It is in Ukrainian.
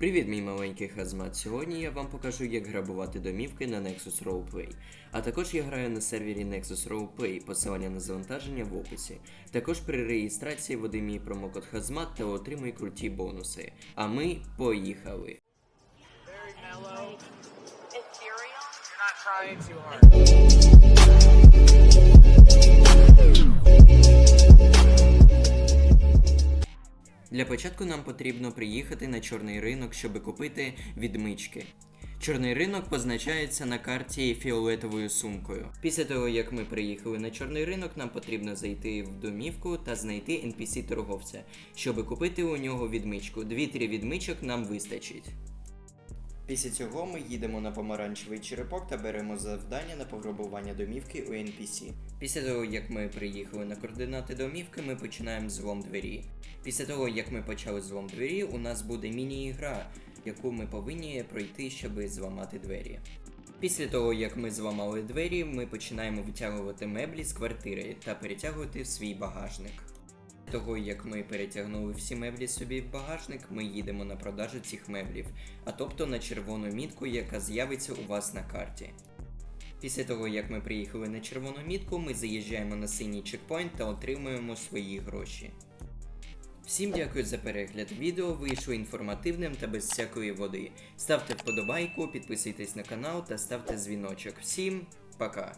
Привіт, мій маленький хазмат. Сьогодні я вам покажу, як грабувати домівки на Nexus Roleplay. А також я граю на сервері Nexus Roleplay, посилання на завантаження в описі. Також при реєстрації введи мій промокод Хазмат та отримай круті бонуси. А ми поїхали. Very. Для початку нам потрібно приїхати на чорний ринок, щоб купити відмички. Чорний ринок позначається на карті фіолетовою сумкою. Після того, як ми приїхали на чорний ринок, нам потрібно зайти в домівку та знайти NPC торговця, щоб купити у нього відмичку. Дві-три відмичок нам вистачить. Після цього ми їдемо на помаранчевий черепок та беремо завдання на пограбування домівки у NPC. Після того, як ми приїхали на координати домівки, ми починаємо злом двері. Після того, як ми почали злом двері, у нас буде міні-ігра, яку ми повинні пройти, щоб зламати двері. Після того, як ми зламали двері, ми починаємо витягувати меблі з квартири та перетягувати в свій багажник. Того, як ми перетягнули всі меблі собі в багажник, ми їдемо на продажу цих меблів, а тобто на червону мітку, яка з'явиться у вас на карті. Після того, як ми приїхали на червону мітку, ми заїжджаємо на синій чекпоінт та отримуємо свої гроші. Всім дякую за перегляд. Відео вийшло інформативним та без всякої води. Ставте вподобайку, підписуйтесь на канал та ставте дзвіночок. Всім пока!